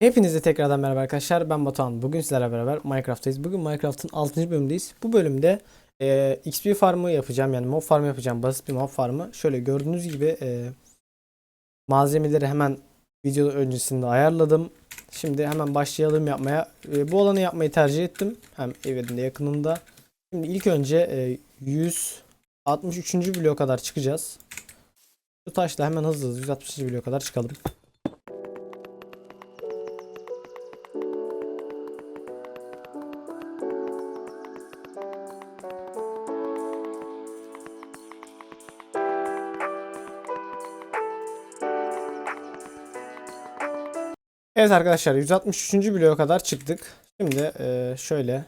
Hepinize tekrardan merhaba arkadaşlar. Ben Batuhan. Bugün sizlerle beraber Minecraft'tayız. Bugün Minecraft'ın 6. bölümündeyiz. Bu bölümde e, XP farmı yapacağım. Yani mob farmı yapacağım. Basit bir mob farmı. Şöyle gördüğünüz gibi e, malzemeleri hemen video öncesinde ayarladım. Şimdi hemen başlayalım yapmaya. E, bu alanı yapmayı tercih ettim. Hem evin de yakınında. Şimdi ilk önce e, 163. bloğa kadar çıkacağız. Bu taşla hemen hızlı hızlı 160. bloğa kadar çıkalım. Evet arkadaşlar 163. bloğa kadar çıktık. Şimdi e, şöyle.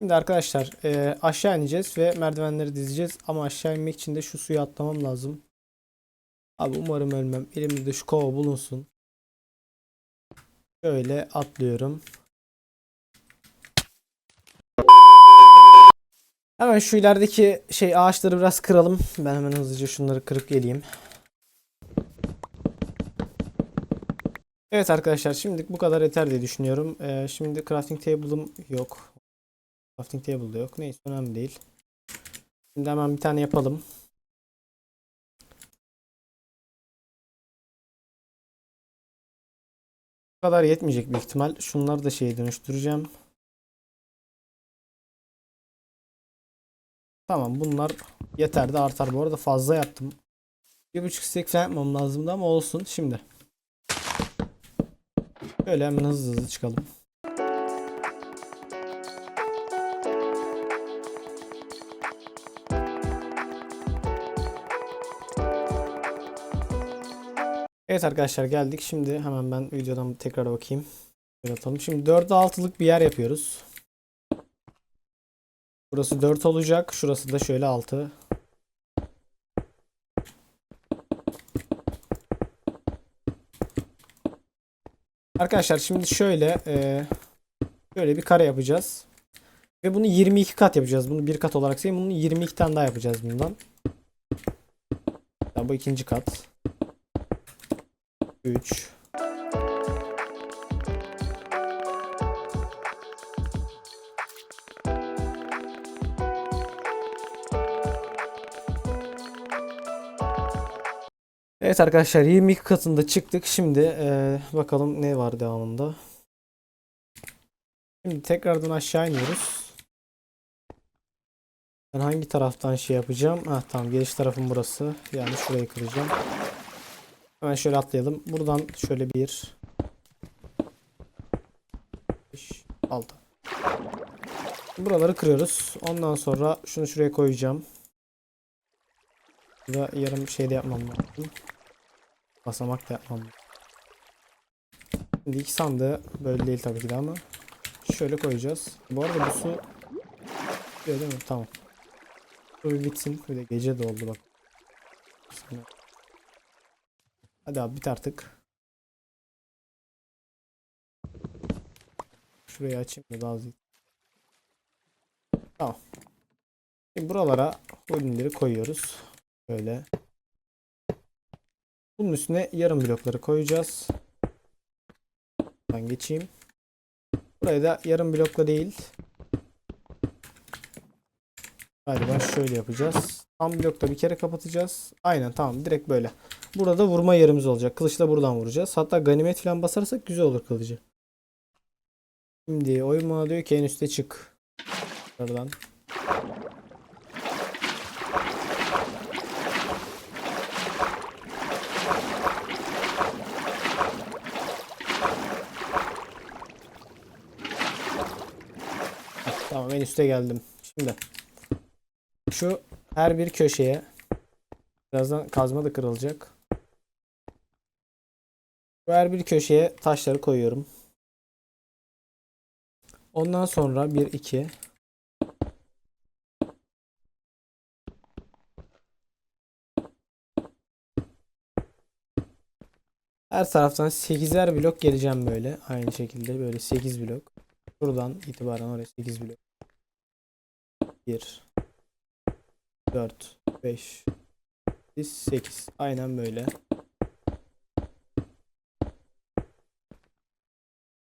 Şimdi arkadaşlar e, aşağı ineceğiz ve merdivenleri dizeceğiz. Ama aşağı inmek için de şu suyu atlamam lazım. Abi umarım ölmem. Elimde şu kova bulunsun. Şöyle atlıyorum. Hemen şu ilerideki şey ağaçları biraz kıralım. Ben hemen hızlıca şunları kırıp geleyim. Evet arkadaşlar şimdilik bu kadar yeter diye düşünüyorum. Ee, şimdi crafting table'ım yok. Crafting table da yok. Neyse önemli değil. Şimdi hemen bir tane yapalım. Bu kadar yetmeyecek büyük ihtimal. Şunları da şeye dönüştüreceğim. Tamam bunlar yeter de artar. Bu arada fazla yaptım. Bir buçuk stack falan yapmam lazımdı ama olsun. Şimdi. Şöyle hemen hızlı hızlı çıkalım. Evet arkadaşlar geldik. Şimdi hemen ben videodan tekrar bakayım. Böyle atalım. Şimdi 4'e 6'lık bir yer yapıyoruz. Burası 4 olacak. Şurası da şöyle 6. Arkadaşlar şimdi şöyle e, şöyle bir kare yapacağız. Ve bunu 22 kat yapacağız. Bunu bir kat olarak sayayım. Bunu 22 tane daha yapacağız bundan. Ya bu ikinci kat. 3 Evet arkadaşlar 22 katında çıktık. Şimdi eee, bakalım ne var devamında. Şimdi tekrardan aşağı iniyoruz. Ben hangi taraftan şey yapacağım? Ha tamam geliş tarafım burası. Yani şurayı kıracağım. Hemen şöyle atlayalım. Buradan şöyle bir 5 6 Buraları kırıyoruz. Ondan sonra şunu şuraya koyacağım. Burada yarım şey de yapmam lazım. Basamak da yapmam. Şimdi iki sandığı böyle değil tabii ki de ama şöyle koyacağız. Bu arada bu su değil mi? Tamam. Bir bitsin. Bir de gece de oldu bak. Sonra- Hadi abi bit artık. Şurayı açayım da daha hızlı. Tamam. Şimdi buralara ürünleri koyuyoruz. Böyle. Bunun üstüne yarım blokları koyacağız. Ben geçeyim. Buraya da yarım blokla değil. Galiba şöyle yapacağız. Tam blokta bir kere kapatacağız. Aynen tamam direkt böyle. Burada da vurma yerimiz olacak. Kılıçla buradan vuracağız. Hatta ganimet falan basarsak güzel olur kılıcı. Şimdi oyun bana diyor ki en üste çık. Buradan. Tamam en üste geldim. Şimdi şu her bir köşeye birazdan kazma da kırılacak. Şu her bir köşeye taşları koyuyorum. Ondan sonra 1 2 Her taraftan 8'er blok geleceğim böyle. Aynı şekilde böyle 8 blok. Buradan itibaren oraya 8 blok. 1 4 5 8 Aynen böyle.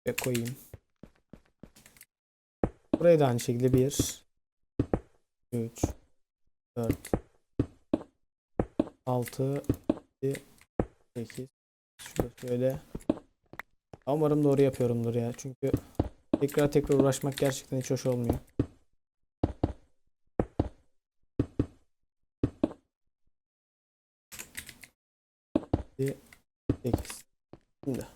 Ve koyayım. Buraya da aynı şekilde 1 3 4 6 7 8 Şurada şöyle Umarım doğru yapıyorumdur ya. Çünkü tekrar tekrar uğraşmak gerçekten hiç hoş olmuyor. Bir, sekiz. Şimdi.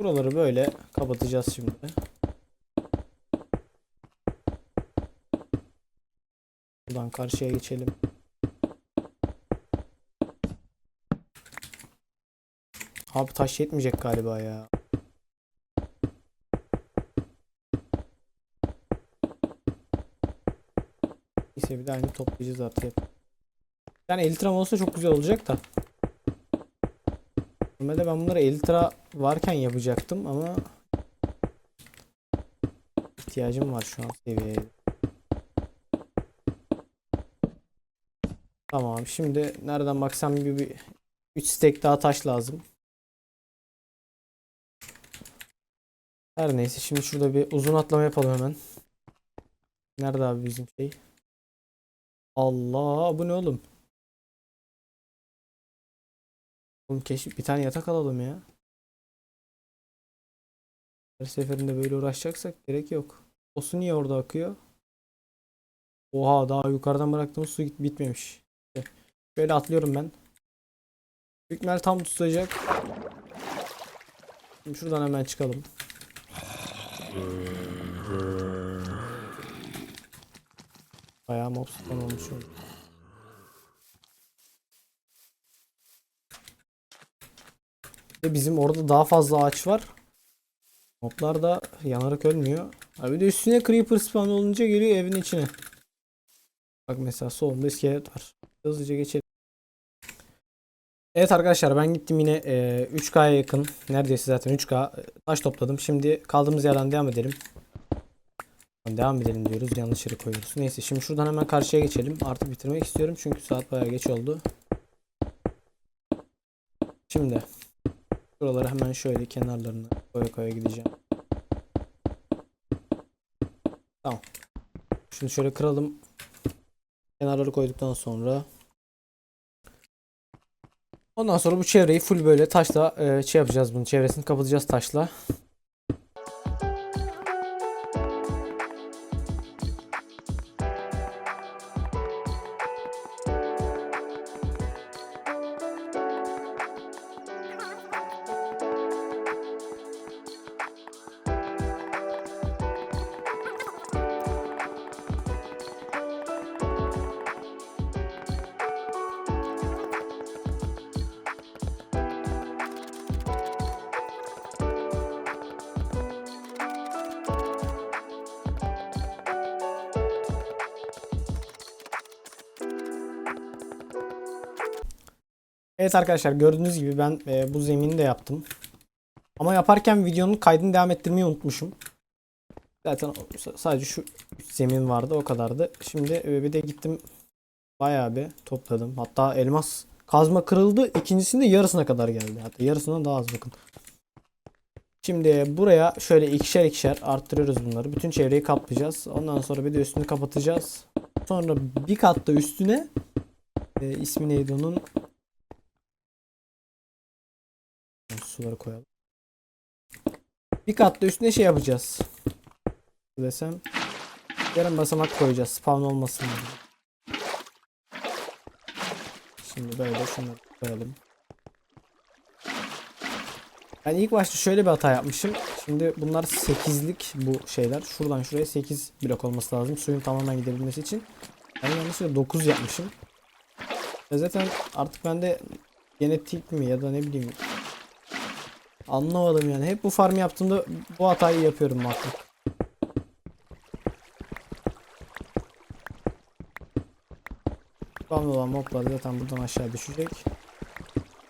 Buraları böyle kapatacağız şimdi. Buradan karşıya geçelim. Abi taş yetmeyecek galiba ya. Neyse bir de aynı toplayacağız artık. Yani 50 liram olsa çok güzel olacak da. Normalde ben bunları 50 lira varken yapacaktım ama ihtiyacım var şu an seviyeye. Tamam şimdi nereden baksam bir, bir 3 stek daha taş lazım. Her neyse şimdi şurada bir uzun atlama yapalım hemen. Nerede abi bizim şey? Allah bu ne oğlum? Oğlum keşke bir tane yatak alalım ya. Her seferinde böyle uğraşacaksak gerek yok. O su niye orada akıyor? Oha daha yukarıdan bıraktığımız su bitmemiş. Böyle atlıyorum ben. İhtimal tam tutacak. Şimdi şuradan hemen çıkalım. Bayağı mob spawn olmuş oldu. Ve bizim orada daha fazla ağaç var. Moblar da yanarak ölmüyor. Abi de üstüne creeper spawn olunca geliyor evin içine. Bak mesela solunda iskelet var. Hızlıca geçelim. Evet arkadaşlar ben gittim yine e, 3K'ya yakın. Neredeyse zaten 3K taş topladım. Şimdi kaldığımız yerden devam edelim. Devam edelim diyoruz. Yanlış yere koyuyoruz. Neyse şimdi şuradan hemen karşıya geçelim. Artık bitirmek istiyorum. Çünkü saat bayağı geç oldu. Şimdi Buraları hemen şöyle kenarlarına koya koya gideceğim. Tamam. Şunu şöyle kıralım. Kenarları koyduktan sonra Ondan sonra bu çevreyi full böyle taşla e, şey yapacağız bunun çevresini kapatacağız taşla. Evet arkadaşlar gördüğünüz gibi ben e, bu zemini de yaptım. Ama yaparken videonun kaydını devam ettirmeyi unutmuşum. Zaten sadece şu zemin vardı o kadardı. Şimdi e, bir de gittim bayağı bir topladım. Hatta elmas kazma kırıldı. İkincisinde yarısına kadar geldi. Hatta yarısından daha az bakın. Şimdi buraya şöyle ikişer ikişer arttırıyoruz bunları. Bütün çevreyi kaplayacağız. Ondan sonra bir de üstünü kapatacağız. Sonra bir kat da üstüne e, ismi neydi onun? Suları koyalım. Bir kat da üstüne şey yapacağız. Desem yarım basamak koyacağız spawn olmasın diye. Şimdi böyle şunları koyalım. Ben ilk başta şöyle bir hata yapmışım. Şimdi bunlar 8'lik bu şeyler. Şuradan şuraya 8 blok olması lazım. Suyun tamamen gidebilmesi için. Ben yanlışlıkla 9 yapmışım. Ve zaten artık bende genetik mi ya da ne bileyim Anlamadım yani. Hep bu farm yaptığımda bu hatayı yapıyorum artık. Spamlı olan moblar zaten buradan aşağı düşecek.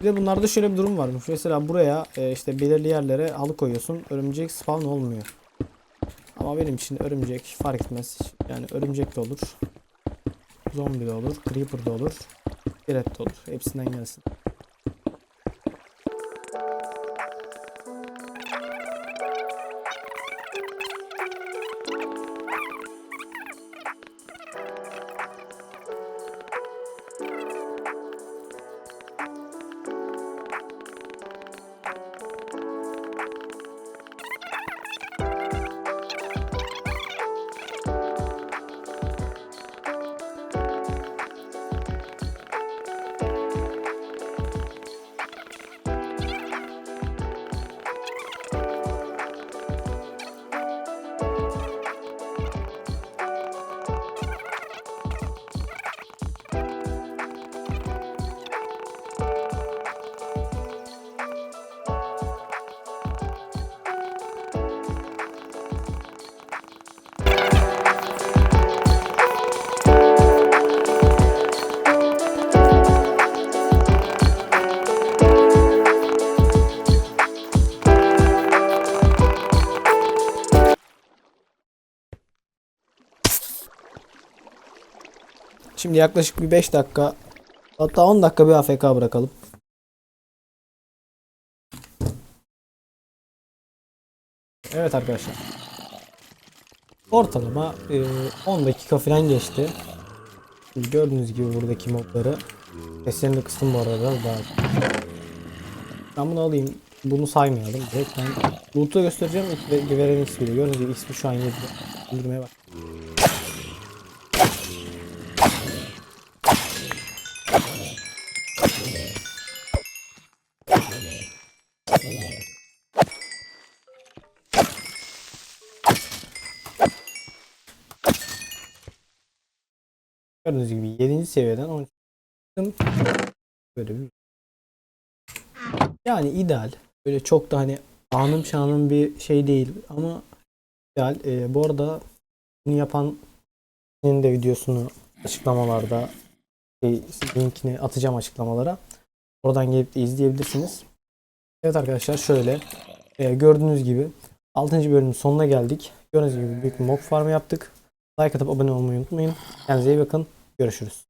Bir de bunlarda şöyle bir durum varmış. Mesela buraya e, işte belirli yerlere halı koyuyorsun. Örümcek spawn olmuyor. Ama benim için örümcek fark etmez. Yani örümcek de olur. Zombi de olur. Creeper de olur. Skelet de olur. Hepsinden gelsin. Şimdi yaklaşık bir 5 dakika hatta 10 dakika bir AFK bırakalım. Evet arkadaşlar. Ortalama e, 10 dakika falan geçti. Gördüğünüz gibi buradaki modları seslerini de kıstım bu arada daha. Ben bunu alayım. Bunu saymayalım. Direkt ben loot'u göstereceğim. Veren XP ile. Gördüğünüz gibi XP şu an 7'de. İndirmeye bak. Gördüğünüz gibi 7. seviyeden 13 böyle bir yani ideal. Böyle çok da hani anım şanım bir şey değil ama ideal. Ee, bu arada bunu yapan de videosunu açıklamalarda şey, linkini atacağım açıklamalara. Oradan gelip de izleyebilirsiniz. Evet arkadaşlar şöyle e, gördüğünüz gibi 6. bölümün sonuna geldik. Gördüğünüz gibi büyük bir mob farmı yaptık. Like atıp abone olmayı unutmayın. Kendinize iyi bakın. Görüşürüz.